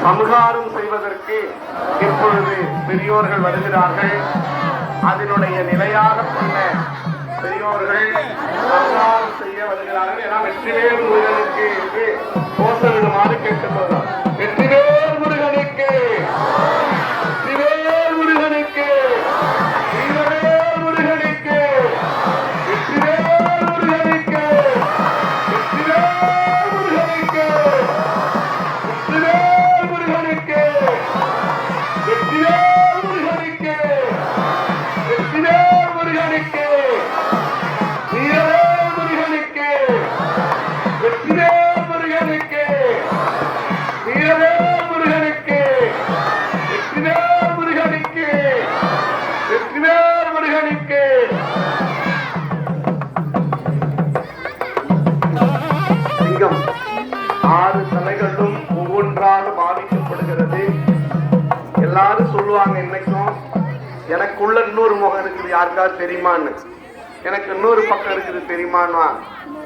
சம்ஹாரம் செய்வதற்கு இப்பொழுது பெரியோர்கள் வருகிறார்கள். அதனுடைய நிலையாக சொன்ன பெரியோர்கள் சம்ஹாரம் செய்ய வருகிறார்கள். என வெற்றிவேல் முருகனுக்கு என்று கோஷமிடுமாறு கேட்டுக்கொள்கிறார். சொல்லுவாங்க இன்னைக்கும் எனக்குள்ள இன்னொரு முகம் இருக்குது யாருக்காவது தெரியுமான்னு? எனக்கு இன்னொரு பக்கம் இருக்குது தெரியுமான்னா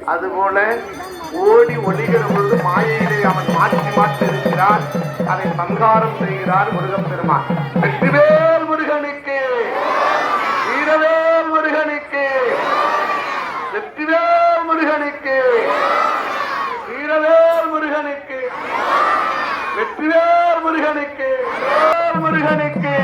அதுபோல ஓடி ஒளிகிற பொழுது மாயையிலே அவன் மாற்றி மாற்றி இருக்கிறான் அதை சங்காரம் செய்கிறார் முருகன் முருகப்பெருமான். வெற்றிவேல் முருகனுக்கு வீரவேல் முருகனுக்கு வெற்றிவேல் முருகனுக்கு வீரவேல் முருகனுக்கு வெற்றிவேல் முருகனுக்கு முருகனுக்கு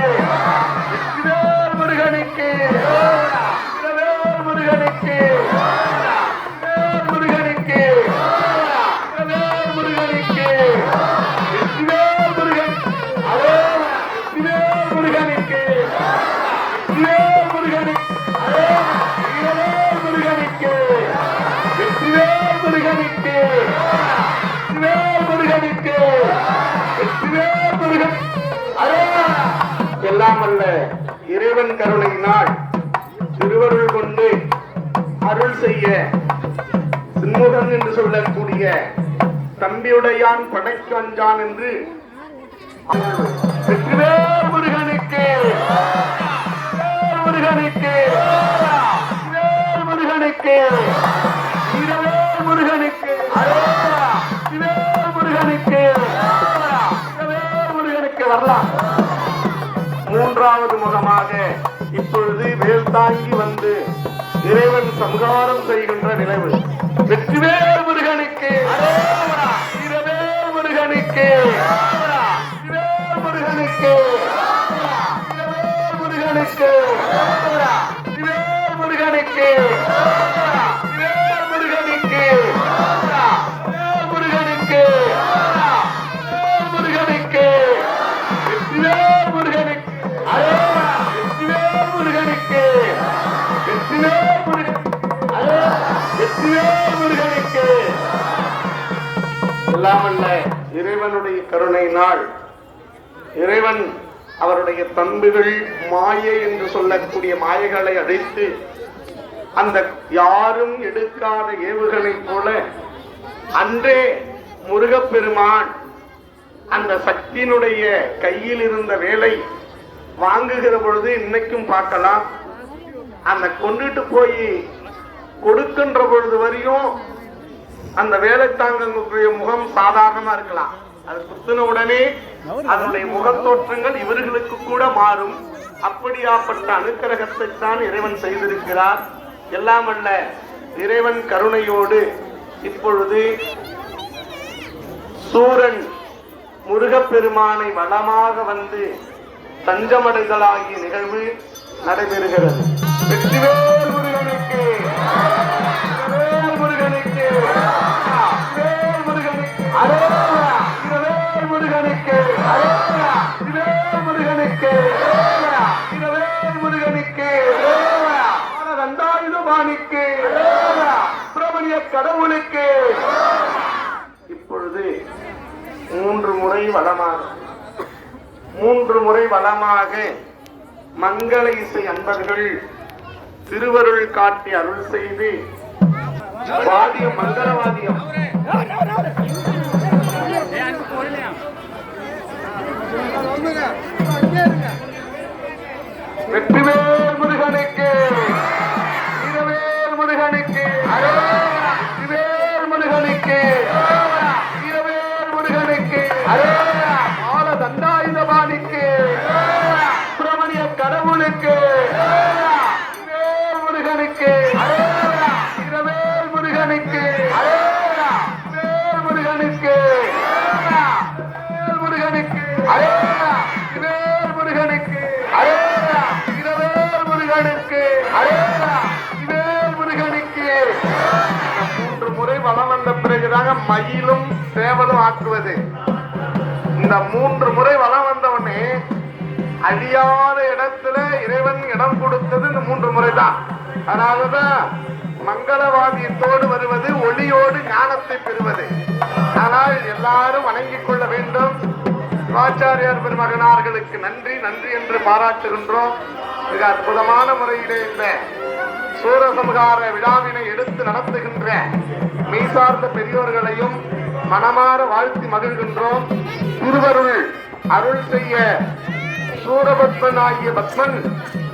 இறைவன் கருணையினால் திருவருள் கொண்டு அருள் செய்ய சின்முகன் என்று சொல்லக்கூடிய தம்பியுடையான் படைக்கு என்று வெற்றிவேல் முருகனுக்கு. முருகனுக்கு. முருகனுக்கு. மூன்றாவது முகமாக இப்பொழுது வேல் தாங்கி வந்து இறைவன் சம்ஹாரம் செய்கின்ற நினைவு. வெற்றிவேல் இறைவனுடைய கருணையினால் இறைவன் அவருடைய தம்பிகள் மாயை என்று சொல்லக்கூடிய மாயைகளை அழைத்து அந்த யாரும் எடுக்காத ஏவுகளைப் போல அன்றே முருகப்பெருமான் அந்த சக்தியினுடைய கையில் இருந்த வேலை வாங்குகிற பொழுது இன்னைக்கும் பார்க்கலாம். அந்த கொண்டுட்டு போய் கொடுக்கின்ற பொழுது வரையும் அந்த வேலை தாங்கக்கூடிய முகம் சாதாரணமா இருக்கலாம். அது குத்தின உடனே அதனுடைய முகத்தோற்றங்கள் இவர்களுக்கு கூட மாறும். அப்படியாப்பட்ட அனுக்கிரகத்தை தான் இறைவன் செய்திருக்கிறார். எல்லாம் அல்ல இறைவன் கருணையோடு இப்பொழுது சூரன் முருகப்பெருமானை வளமாக வந்து தஞ்சமடைதலாகிய நிகழ்வு நடைபெறுகிறது. வெற்றிவேல் முருகனுக்கு அரோகரா. சுப்பிரமணிய கடவுளுக்கு. இப்பொழுது மூன்று முறை வளமாக மூன்று முறை வளமாக மங்கள இசை அன்பர்கள் திருவருள் காட்டி அருள் செய்து வாதியம் மங்களவாதியம். வெற்றிவேல் முருகனுக்கு வேல் முருகனுக்கு மூன்று முறை வளம் வந்த பிறகுதாங்க மயிலும் சேவலும் ஆக்குவது இந்த மூன்று முறை வளம் வந்தவொடனே அழியாத இடத்துல இறைவன் இடம் கொடுத்தது இந்த மூன்று முறை தான் அதாவது மங்களவாதியத்தோடு வருவது ஒளியோடு ஞானத்தை பெறுவது. ஆனால் எல்லாரும் வணங்கிக் கொள்ள வேண்டும். சிவாச்சாரியார் பெருமகனார்களுக்கு நன்றி நன்றி என்று பாராட்டுகின்றோம். மிக அற்புதமான முறையிலே இந்த சூரசம்ஹார விழாவினை எடுத்து நடத்துகின்ற மெய்சார்ந்த பெரியோர்களையும் மனமாற வாழ்த்தி மகிழ்கின்றோம். திருவருள் அருள் செய்ய சூரபத்மன் ஆகிய பத்மன்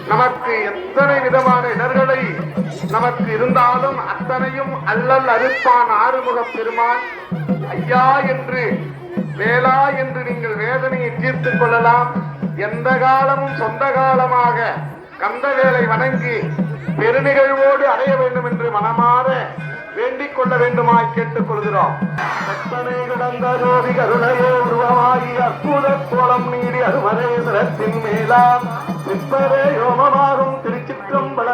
நமக்கு எத்தனை விதமான இடர்களை நமக்கு இருந்தாலும் அத்தனையும் அல்லல் அறுப்பான் ஆறுமுக பெருமான். ஐயா என்று வேளா என்று நீங்கள் வேதனையை தீர்த்துக் கொள்ளலாம். எந்த காலமும் சொந்த காலமாக கந்தவேலை வணங்கி பெருநிகழ்வோடு அடைய வேண்டும் என்று மனமாற வேண்டிக் கொள்ள வேண்டுமாய் கேட்டுக் கொள்கிறோம் கற்பனை கிடந்த ஜோதி கருணையோ உருவமாகி அற்புத கோலம் நீடி அருமரேஸ்வரத்தின் மேலாம். நிற்பதே யோமமாகும் திருச்சிற்றம்பல